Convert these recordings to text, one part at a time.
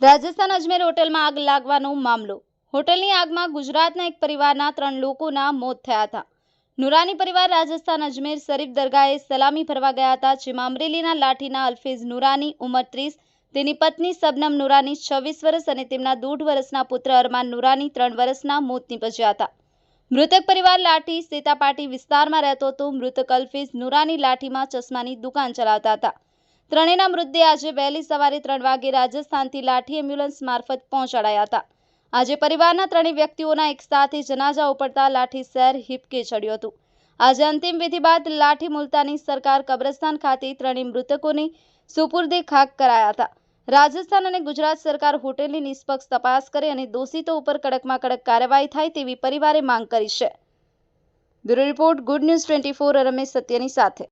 રાજસ્થાન અજમેર હોટલમાં આગ લાગવાનો મામલો. હોટલની આગમાં ગુજરાતના એક પરિવારના ત્રણ લોકોના મોત થયા હતા. નુરાની પરિવાર રાજસ્થાન અજમેર શરીફ દરગાહે સલામી ભરવા ગયા હતા, જેમાં અમરેલીના લાઠીના અલ્ફેઝ નુરાની ઉંમર ત્રીસ, તેની પત્ની સબનમ નુરાની છવ્વીસ વર્ષ અને તેમના દોઢ વર્ષના પુત્ર અરમાન નુરાની ત્રણ વર્ષના મોત નીપજ્યા હતા. મૃતક પરિવાર લાઠી સેતાપાટી વિસ્તારમાં રહેતો હતો, મૃતક અલ્ફેઝ નુરાની લાઠીમાં ચશ્માની દુકાન ચલાવતા હતા. ત્રણેયના મૃતદેહ આજે વહેલી સવારે ત્રણ વાગે રાજસ્થાનથી લાઠી એમ્બ્યુલન્સ મારફત પહોંચાડાયા હતા. આજે પરિવારના ત્રણેય વ્યક્તિઓના એક સાથે જનાજા ઉપડતા લાઠી શહેર હિપકે ચડ્યું હતું. આજે અંતિમ વિધિ બાદ લાઠી મુલતાની સરકાર કબ્રસ્તાન ખાતે ત્રણેય મૃતકોની સુપુર્દે ખાક કરાયા હતા. રાજસ્થાન અને ગુજરાત સરકાર હોટેલની નિષ્પક્ષ તપાસ કરે અને દોષિતો ઉપર કડકમાં કડક કાર્યવાહી થાય તેવી પરિવારે માંગ કરી છે. Bureau report, good news twenty four, Ramesh સત્યની સાથે.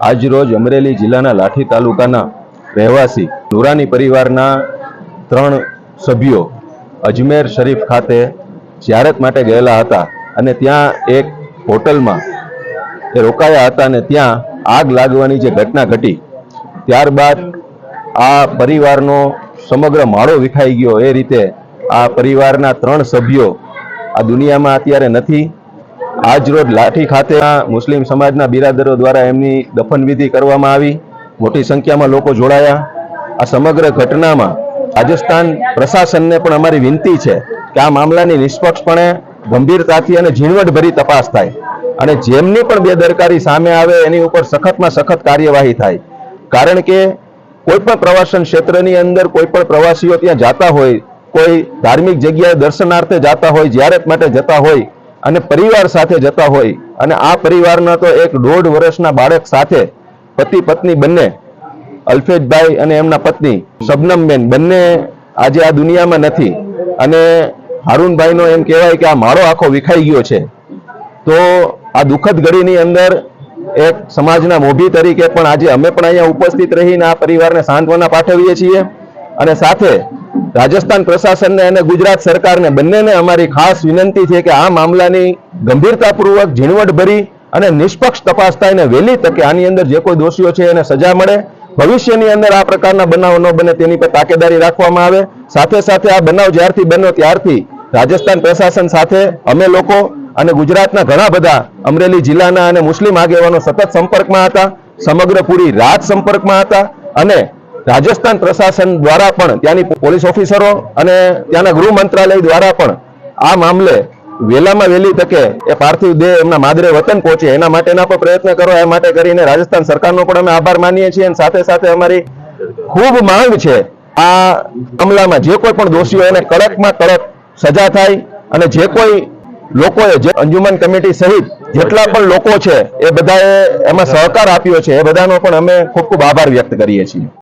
આજરોજ અમરેલી જિલ્લાના લાઠી તાલુકાના રહેવાસી નુરાની પરિવારના ત્રણ સભ્યો અજમેર શરીફ ખાતે જ્યારત માટે ગયેલા હતા અને ત્યાં એક હોટલમાં એ રોકાયા હતા અને ત્યાં આગ લાગવાની જે ઘટના ઘટી, ત્યારબાદ આ પરિવારનો સમગ્ર માળો વિખાઈ ગયો. એ રીતે આ પરિવારના ત્રણ સભ્યો આ દુનિયામાં અત્યારે નથી આજ રોજ લાઠી ખાતેના મુસ્લિમ સમાજના બિરાદરો દ્વારા એમની દફનવિધિ કરવામાં આવી. મોટી સંખ્યામાં લોકો જોડાયા. આ સમગ્ર ઘટનામાં રાજસ્થાન પ્રશાસનને પણ અમારી વિનંતી છે કે આ મામલાની નિષ્પક્ષપણે ગંભીરતાથી અને ઝીણવટભરી તપાસ થાય અને જેમની પણ બેદરકારી સામે આવે એની ઉપર સખતમાં સખત કાર્યવાહી થાય. કારણ કે કોઈ પણ પ્રવાસન ક્ષેત્રની અંદર કોઈ પણ પ્રવાસીઓ ત્યાં જાતા હોય, કોઈ ધાર્મિક જગ્યાએ દર્શનાર્થે જાતા હોય જ્યારે માટે જતા હોય અને પરિવાર સાથે જતા હોય અને આ પરિવારના તો એક દોઢ વર્ષના બાળક સાથે પતિ પત્ની બંને અલ્ફેજભાઈ અને એમના પત્ની, શબનમબેન, બંને આજે આ દુનિયામાં નથી. અને હારૂનભાઈનો એમ કહેવાય કે આ માળો આખો વિખાઈ ગયો છે. તો આ દુઃખદ ઘડીની અંદર એક સમાજના મોભી તરીકે પણ આજે અમે પણ અહીંયા ઉપસ્થિત રહીને આ પરિવારને સાંત્વના પાઠવીએ છીએ. અને સાથે રાજસ્થાન પ્રશાસનને અને ગુજરાત સરકારને બંનેને અમારી ખાસ વિનંતી છે કે આ મામલાની ગંભીરતાપૂર્વક ઝીણવટભરી અને નિષ્પક્ષ તપાસ થાય અને વહેલી તકે આની અંદર જે કોઈ દોષીઓ છે એને સજા મળે. ભવિષ્યની અંદર આ પ્રકારના બનાવ ન બને તેની પર તાકેદારી રાખવામાં આવે. સાથે સાથે આ બનાવ જ્યારથી બન્યો ત્યારથી રાજસ્થાન પ્રશાસન સાથે અમે લોકો અને ગુજરાતના ઘણા બધા અમરેલી જિલ્લાના અને મુસ્લિમ આગેવાનો સતત સંપર્કમાં હતા. સમગ્ર પૂરી રાત સંપર્કમાં હતા અને રાજસ્થાન પ્રશાસન દ્વારા પણ ત્યાંની પોલીસ ઓફિસરો અને ત્યાંના ગૃહ મંત્રાલય દ્વારા પણ આ મામલે વહેલામાં વહેલી તકે એ પાર્થિવ દેહ એમના માદરે વતન પહોંચે. એના માટેના પણ પ્રયત્ન કરો. એ માટે કરીને રાજસ્થાન સરકારનો પણ અમે આભાર માનીએ છીએ અને સાથે સાથે અમારી ખૂબ માંગ છે આ અમલામાં જે કોઈ પણ દોષીઓ એને કડકમાં કડક સજા થાય અને જે કોઈ લોકોએ જે અંજુમન કમિટી સહિત જેટલા પણ લોકો છે એ બધાએ એમાં સહકાર આપ્યો છે. એ બધાનો પણ અમે ખૂબ ખૂબ આભાર વ્યક્ત કરીએ છીએ.